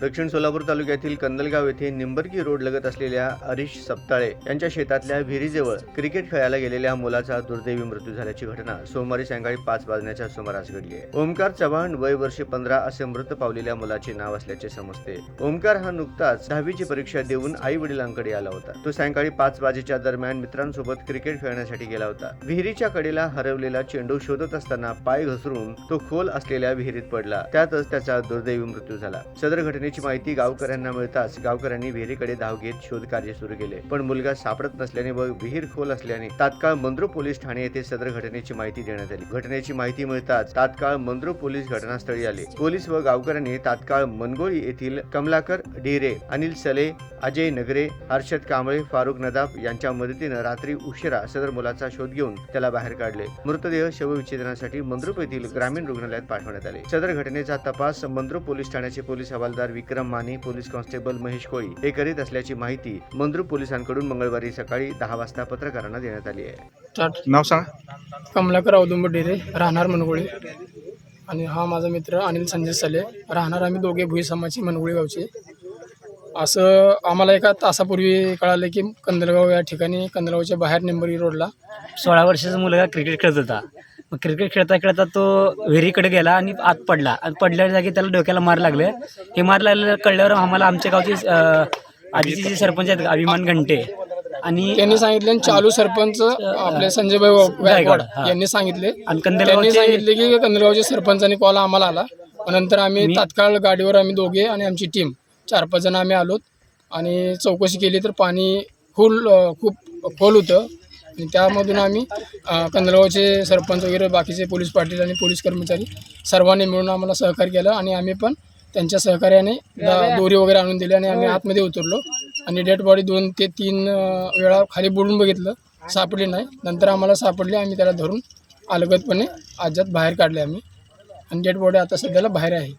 दक्षिण सोलापूर तालुक्यातील कंदलगाव येथे निंबर्गी रोड लगत असलेल्या हरीश सप्ताळे यांच्या शेतातल्या विहिरीजवळ क्रिकेट खेळायला गेलेल्या मुलाचा दुर्दैवी मृत्यू झाल्याची घटना सोमवारी सायंकाळी पाच वाजण्याच्या सुमारास घडली आहे. ओमकार चव्हाण वय वर्षे पंधरा असे मृत पावलेल्या मुलाचे नाव असल्याचे समजते. ओमकार हा नुकताच दहावीची परीक्षा देऊन आई वडिलांकडे आला होता. तो सायंकाळी पाच वाजेच्या दरम्यान मित्रांसोबत क्रिकेट खेळण्यासाठी गेला होता. विहिरीच्या कडेला हरवलेला चेंडू शोधत असताना पाय घसरून तो खोल असलेल्या विहिरीत पडला. त्यातच त्याचा दुर्दैवी मृत्यू झाला. सदर घटने घटनेची माहिती गावकऱ्यांना मिळताच गावकऱ्यांनी विहिरीकडे धाव घेत शोध कार्य सुरू केले. पण मुलगा सापडत नसल्याने व विहीर खोल असल्याने तात्काळ मंद्रू पोलीस ठाणे येथे सदर घटनेची माहिती देण्यात आली. घटनेची माहिती मिळताच तात्काळ मंद्रू पोलीस घटनास्थळी आले. पोलीस व गावकऱ्यांनी तात्काळ मनगोळी येथील कमलाकर ढेरे अनिल सले अजय नगरे हर्षद कांबळे फारुख नदाब यांच्या मदतीनं रात्री उशिरा सदर मुलाचा शोध घेऊन त्याला बाहेर काढले. मृतदेह शवविच्छेदनासाठी मंद्रुप येथील ग्रामीण रुग्णालयात पाठवण्यात आले. सदर घटनेचा तपास मंद्रुप पोलीस ठाण्याचे पोलीस हवालदार विक्रम माने पोलीस कॉन्स्टेबल महेश कोळी हे करीत असल्याची माहिती मंद्रुप पोलिसांकडून मंगळवारी सकाळी दहा वाजता पत्रकारांना देण्यात आली आहे. नाव सांगा. कमलाकर औदुंब डेरे राहणार मनगोळी. आणि हा माझा मित्र अनिल संजय सले. राहणार आम्ही दोघे भुई समाजची मनगोळी गावचे. असं आम्हाला एका तासापूर्वी कळालं की कंदलगाव या ठिकाणी कंदलगावच्या बाहेर निंबरी रोडला सोळा वर्षाचा मुलगा क्रिकेट खेळत होता. मग क्रिकेट खेळता खेळता तो विहिरीकडे गेला आणि आत पडला. आणि पडल्या जागी त्याला डोक्याला मार लागले. हे मार लागलं कळल्यावर आम्हाला आमच्या गावचे आधीचे जे सरपंच आहेत अभिमान घंटे आणि त्यांनी सांगितले चालू सरपंच आपले संजयभाई गायकवाड. यांनी सांगितले. आणि त्यांनी सांगितले की कंदलगावच्या सरपंचानी कॉल आम्हाला आला. नंतर आम्ही तात्काळ गाडीवर आम्ही दोघे आणि आमची टीम चार पाच जण आम्ही आलोत. आणि चौकशी केली तर पाणी फुल खूप खोल होतं. आणि त्यामधून आम्ही कंदलगावचे सरपंच वगैरे बाकीचे पोलीस पाटील आणि पोलीस कर्मचारी सर्वांनी मिळून आम्हाला सहकार्य केलं आणि आम्ही पण त्यांच्या सहकार्याने दोरी वगैरे आणून दिली आणि आम्ही आतमध्ये उतरलो. आणि डेड बॉडी दोन ते तीन वेळा खाली बुडून बघितलं. सापडली नाही. नंतर आम्हाला सापडली. आम्ही त्याला धरून अलगदपणे आज्यात बाहेर काढले आम्ही. आणि डेड बॉडी आता सध्याला बाहेर आहे.